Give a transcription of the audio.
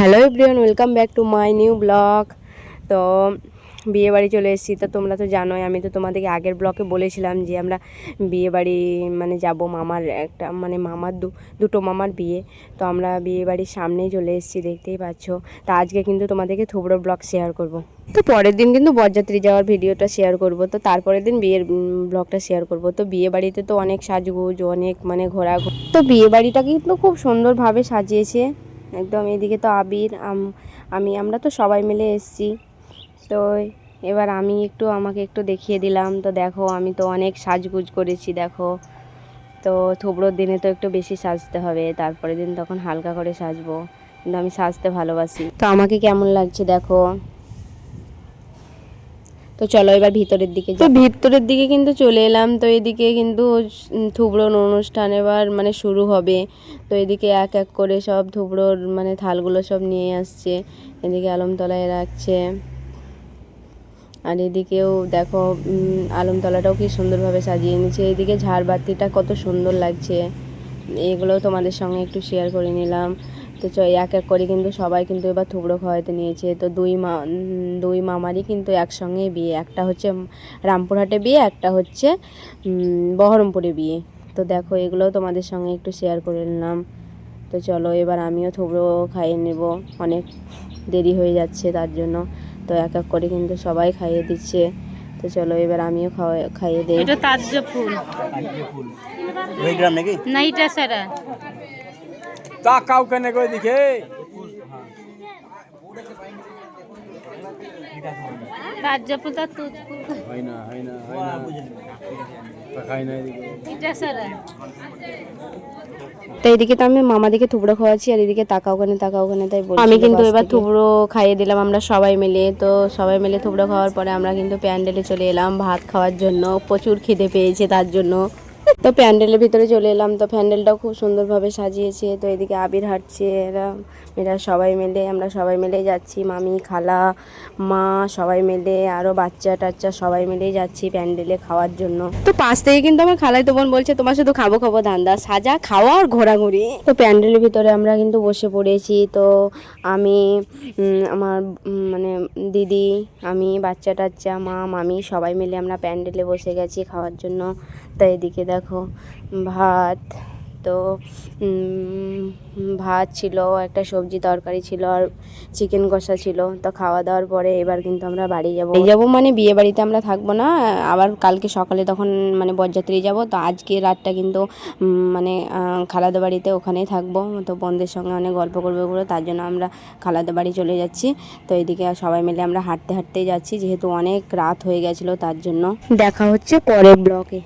Hello everyone, welcome back to my new blog. তো বিয়ে বাড়ি চলে এসেছি। তো তোমরা তো জানোই, আমি তো তোমাদেরকে আগের ব্লকে বলেছিলাম যে আমরা বিয়ে বাড়ি মানে যাব মামার একটা মানে মামার দু, দুটো মামার বিয়ে। তো আমরা বিয়ে বাড়ির সামনেই চলে এসেছি, দেখতেই পাচ্ছ। তা আজকে কিন্তু তোমাদেরকে থুবড়ো ব্লগ শেয়ার করব। তো পরের দিন কিন্তু বরযাত্রী যাওয়ার ভিডিওটা শেয়ার করব। তো তারপরের দিন বিয়ের ব্লগটা শেয়ার করব। তো বিয়ে বাড়িতে তো অনেক সাজগুজ, অনেক মানে ঘোরা তো বিয়ে বাড়িটা কিন্তু খুব সুন্দরভাবে সাজিয়েছে। একদম এদিকে তো আবির, আমি আমরা তো সবাই মিলে এসছি। তো এবার আমি একটু, আমাকে একটু দেখিয়ে দিলাম। তো দেখো, আমি তো অনেক সাজগুজ করেছি, দেখো। তো থুবড়োর দিনে তো একটু বেশি সাজতে হবে তারপরে দিন তখন হালকা করে সাজবো। কিন্তু আমি সাজতে ভালোবাসি। তো আমাকে কেমন লাগছে, দেখো? তো চলো এবার ভিতরের দিকে তো ভিতরের দিকে কিন্তু চলে এলাম তো এদিকে কিন্তু থুবড়োর অনুষ্ঠান এবার মানে শুরু হবে। তো এদিকে এক এক করে সব থুবড়োর মানে থালগুলো সব নিয়ে আসছে এদিকে আলমতলায় রাখছে। আর এদিকেও দেখো আলমতলাটাও কি সুন্দরভাবে সাজিয়ে নিয়েছে এদিকে ঝাড়বাতিটা কত সুন্দর লাগছে। এগুলোও তোমাদের সঙ্গে একটু শেয়ার করে নিলাম। তো চ এক এক করে কিন্তু সবাই কিন্তু এবার থুবড়ো খাওয়াতে নিয়েছে। তো দুই মা দুই মামারই কিন্তু একসঙ্গে বিয়ে। একটা হচ্ছে রামপুরহাটে বিয়ে একটা হচ্ছে বহরমপুরে বিয়ে। তো দেখো এগুলোও তোমাদের সঙ্গে একটু শেয়ার করে নিলাম। তো চলো এবার আমিও থুবড়ো খাইয়ে নেব। অনেক দেরি হয়ে যাচ্ছে তার জন্য। তো এক এক করে কিন্তু সবাই খাইয়ে দিচ্ছে। তো চলো এবার আমিও খাওয়া খাইয়ে দিই। এটা তাজ্য ফুল গ্রাম নাকি? না এটা সারা তাকাও কেন কই দিকে তাজ্য তুজ হয় না হয় না হয় না। তাকাই না এদিকে এটা সারা। তো এদিকে তো আমি মামাদিকে থুবড়ো খাওয়াচ্ছি আর এদিকে তাকাও ওখানে তাকাও ওখানে তাই বলছি আমি কিন্তু এবার থুবড়ো খাইয়ে দিলাম আমরা সবাই মিলে। তো সবাই মিলে থুবড়ো খাওয়ার পরে আমরা কিন্তু প্যান্ডেলে চলে এলাম ভাত খাওয়ার জন্য। প্রচুর খিদে পেয়েছে তার জন্য। তো প্যান্ডেলের ভিতরে চলে এলাম। তো প্যান্ডেলটাও খুব সুন্দরভাবে সাজিয়েছে। তো এদিকে আবির হাঁটছে, এরা এরা সবাই মিলে, আমরা সবাই মিলে যাচ্ছি। মামি, খালা, মা সবাই মিলে আরও বাচ্চা টাচ্চা সবাই মিলেই যাচ্ছি প্যান্ডেলে খাওয়ার জন্য। তো পাশ থেকে কিন্তু আমার খালাই তো বোন বলছে, তোমার শুধু খাব খাব ধান্দা, সাজা, খাওয়া আর ঘোরাঘুরি। তো প্যান্ডেলের ভিতরে আমরা কিন্তু বসে পড়েছি। তো আমি আমার মানে দিদি, আমি, বাচ্চা টাচ্চা, মা, মামি সবাই মিলে আমরা প্যান্ডেলে বসে গেছি খাওয়ার জন্য। তো এদিকে দেখো ভাত তো ভাত ছিল একটা সবজি তরকারি ছিল আর চিকেন কষা ছিল। তো খাওয়া দাওয়ার পরে এবার কিন্তু আমরা বাড়ি যাব। যাব মানে বিয়ে বাড়িতে আমরা থাকব না আবার কালকে সকালে তখন মানে বরযাত্রী যাব। তো আজকে রাতটা কিন্তু মানে খালাদা বাড়িতে ওখানেই থাকব। তো বোনদের সঙ্গে অনেক গল্প করবে বলে তার জন্য আমরা খালাদা বাড়ি চলে যাচ্ছি। তো এদিকে সবাই মিলে আমরা হাঁটতে হাঁটতেই যাচ্ছি যেহেতু অনেক রাত হয়ে গেছিল তার জন্য। দেখা হচ্ছে পরের ব্লকে